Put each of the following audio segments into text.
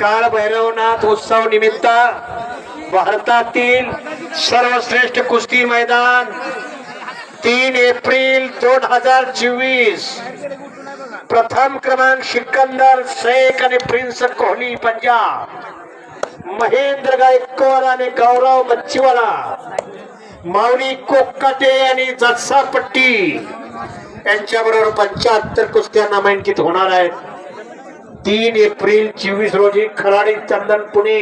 काळ भैरवनाथ उत्सव निमित्त भारतातील सर्वश्रेष्ठ कुस्ती मैदान तीन एप्रिल दोन हजार चोवीस. प्रथम क्रमांक सिकंदर शेख आणि प्रिन्स कोहली पंजाब. महेंद्र गायकवाड आणि गौरव मच्छीवाला माऊली कोकाटे आणि जत्सा पट्टी यांच्याबरोबर पंच्याहत्तर कुस्त्या नामांकित होणार आहेत. तीन एप्रिल चोवीस रोजी खराडी चंदन पुणे.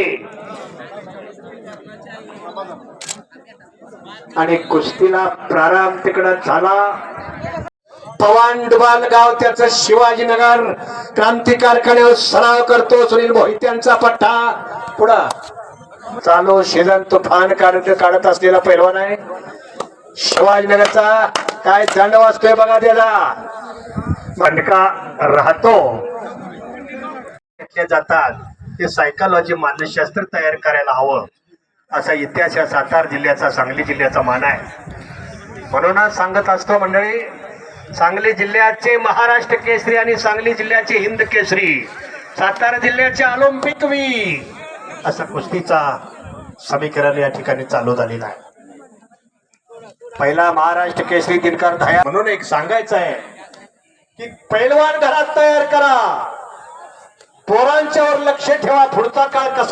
आणि कुस्तीला प्रारंभ तिकडं झाला. पवान डुबाल गाव त्याचं शिवाजीनगर. क्रांती कारखान्यावर सराव करतो सुनील मोहित्यांचा पट्टा. पुढं. चालू शेजन तुफान काढत काढत असलेला पैलवान आहे. शिवाजीनगरचा काय दंड वाचतोय बघा त्याचा. मंडका राहतो. घेतल्या जातात ते सायकॉलॉजी मानसशास्त्र तयार करायला हवं. असा इतिहास या सातारा जिल्ह्याचा सांगली जिल्ह्याचा मान आहे. म्हणूनच सांगत असतो मंडळी सांगली जिल्ह्याचे महाराष्ट्र केसरी आणि सांगली जिल्ह्याचे हिंद केसरी. सातारा जिल्ह्याचे ऑलिम्पिक वी. असा कुस्तीचा समीकरण या ठिकाणी चालू झालेला आहे. पहिला महाराष्ट्र केसरी दिनकर धाया म्हणून एक सांगायचं आहे की पैलवान घरात तयार करा. पोरांच्यावर लक्ष ठेवा पुढचा काळ कसा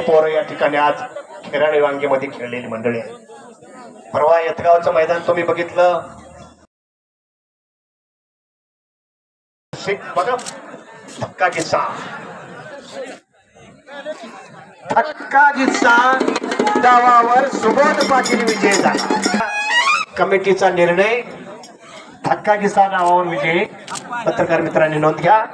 पोरं या ठिकाणी आज खेराळे वांगेमध्ये खेळलेली मंडळी आहे परवा यतगावचं मैदान तुम्ही बघितलं? बघा. धक्का किस्सा. धक्का किस्सा. डावावर सुबोध पाटील विजय झाला. कमिटीचा निर्णय. धक्का किस्सा नावावर विजय. पत्रकार मित्रांनी नोंद घ्या.